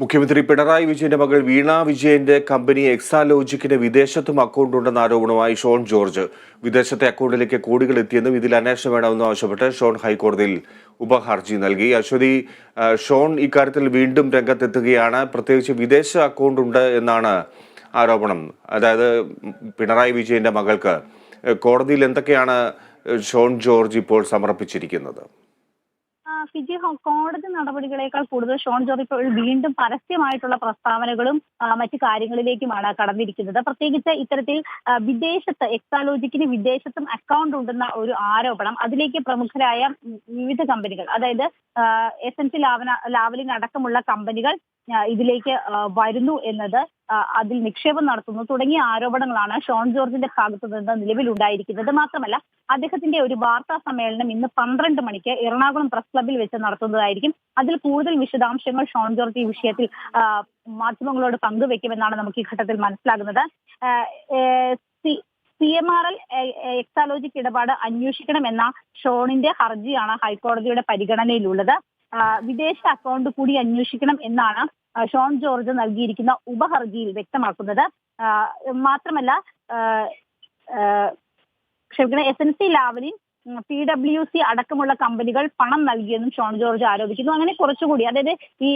മുഖ്യമന്ത്രി പിണറായി വിജയന്റെ മകൾ വീണ വിജയന്റെ കമ്പനി എക്സാലോജിക്കിന് വിദേശത്തും അക്കൗണ്ട് ഉണ്ടെന്ന ആരോപണമായി ഷോൺ ജോർജ്. വിദേശത്തെ അക്കൗണ്ടിലേക്ക് കോടികൾ എത്തിയെന്നും ഇതിൽ അന്വേഷണം വേണമെന്നും ആവശ്യപ്പെട്ട് ഷോൺ ഹൈക്കോടതിയിൽ ഉപഹർജി നൽകി. അശ്വതി ഷോൺ ഇക്കാര്യത്തിൽ വീണ്ടും രംഗത്തെത്തുകയാണ്. പ്രത്യേകിച്ച് വിദേശ അക്കൗണ്ട് ഉണ്ട് എന്നാണ് ആരോപണം. അതായത് പിണറായി വിജയന്റെ മകൾക്ക് കോടതിയിൽ എന്തൊക്കെയാണ് ഷോൺ ജോർജ് ഇപ്പോൾ സമർപ്പിച്ചിരിക്കുന്നത്? ഫിജി കോടതി നടപടികളേക്കാൾ കൂടുതൽ ഷോൺ ജോർജ് ഇപ്പോൾ വീണ്ടും പരസ്യമായിട്ടുള്ള പ്രസ്താവനകളും മറ്റു കാര്യങ്ങളിലേക്കുമാണ് കടന്നിരിക്കുന്നത്. പ്രത്യേകിച്ച് ഇത്തരത്തിൽ വിദേശത്ത് എക്സാലോജിക്കിന് വിദേശത്തും അക്കൗണ്ട് ഉണ്ടെന്ന ഒരു ആരോപണം അതിലേക്ക് പ്രമുഖരായ വിവിധ കമ്പനികൾ അതായത് എസ് എൻ സി ലാവന ലാവലിംഗ് അടക്കമുള്ള കമ്പനികൾ ഇതിലേക്ക് വരുന്നു എന്നത് അതിൽ നിക്ഷേപം നടത്തുന്നു തുടങ്ങിയ ആരോപണങ്ങളാണ് ഷോൺ ജോർജിന്റെ ഭാഗത്തു നിന്ന് നിലവിലുണ്ടായിരിക്കുന്നത്. മാത്രമല്ല അദ്ദേഹത്തിന്റെ ഒരു വാർത്താ സമ്മേളനം ഇന്ന് പന്ത്രണ്ട് മണിക്ക് എറണാകുളം പ്രസ് ക്ലബിൽ വെച്ച് നടത്തുന്നതായിരിക്കും. അതിൽ കൂടുതൽ വിശദാംശങ്ങൾ ഷോൺ ജോർജ് ഈ വിഷയത്തിൽ മാധ്യമങ്ങളോട് പങ്കുവെക്കുമെന്നാണ് നമുക്ക് ഈ ഘട്ടത്തിൽ മനസ്സിലാകുന്നത്. C M R L Exalogic ഇടപാട് അന്വേഷിക്കണമെന്ന ഷോണിന്റെ ഹർജിയാണ് ഹൈക്കോടതിയുടെ പരിഗണനയിലുള്ളത്. വിദേശ അക്കൗണ്ട് കൂടി അന്വേഷിക്കണം എന്നാണ് ഷോൺ ജോർജ് നൽകിയിരിക്കുന്ന ഉപഹർജിയിൽ വ്യക്തമാക്കുന്നത്. മാത്രമല്ല ക്ഷമിക്കണം. S N C Lavalin P W C അടക്കമുള്ള കമ്പനികൾ പണം നൽകിയെന്നും ഷോൺ ജോർജ് ആരോപിക്കുന്നു. അങ്ങനെ കുറച്ചുകൂടി അതായത് ഈ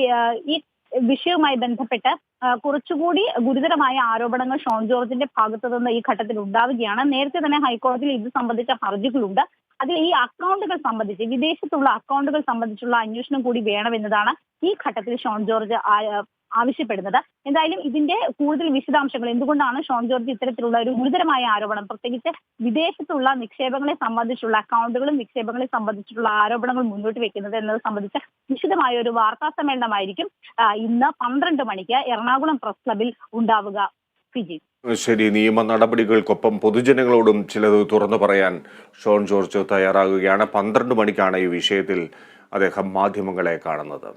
ഈ വിഷയവുമായി ബന്ധപ്പെട്ട് കുറച്ചുകൂടി ഗുരുതരമായ ആരോപണങ്ങൾ ഷോൺ ജോർജിന്റെ ഭാഗത്തു നിന്ന് ഈ ഘട്ടത്തിൽ ഉണ്ടാവുകയാണ്. നേരത്തെ തന്നെ ഹൈക്കോടതിയിൽ ഇത് സംബന്ധിച്ച ഹർജികളുണ്ട്. അതിൽ ഈ അക്കൗണ്ടുകൾ സംബന്ധിച്ച് വിദേശത്തുള്ള അക്കൗണ്ടുകൾ സംബന്ധിച്ചുള്ള അന്വേഷണം കൂടി വേണമെന്നതാണ് ഈ ഘട്ടത്തിൽ ഷോൺ ജോർജ് ആവശ്യപ്പെടുന്നത്. എന്തായാലും ഇതിന്റെ കൂടുതൽ വിശദാംശങ്ങൾ എന്തുകൊണ്ടാണ് ഷോൺ ജോർജ് ഇത്തരത്തിലുള്ള ഒരു ഗുരുതരമായ ആരോപണം? പ്രത്യേകിച്ച് വിദേശത്തുള്ള നിക്ഷേപങ്ങളെ സംബന്ധിച്ചുള്ള അക്കൗണ്ടുകളും നിക്ഷേപങ്ങളെ സംബന്ധിച്ചിട്ടുള്ള ആരോപണങ്ങൾ മുന്നോട്ട് വെക്കുന്നത് എന്നത് സംബന്ധിച്ച് വിശദമായ ഒരു വാർത്താ സമ്മേളനമായിരിക്കും ഇന്ന് പന്ത്രണ്ട് മണിക്ക് എറണാകുളം പ്രസ് ക്ലബിൽ ഉണ്ടാവുക. ഫിജി. ശരി നിയമ നടപടികൾക്കൊപ്പം പൊതുജനങ്ങളോടും ചിലത് തുറന്നു പറയാൻ ഷോൺ ജോർജ് തയ്യാറാകുകയാണ്. പന്ത്രണ്ട് മണിക്കാണ് ഈ വിഷയത്തിൽ അദ്ദേഹം മാധ്യമങ്ങളെ കാണുന്നത്.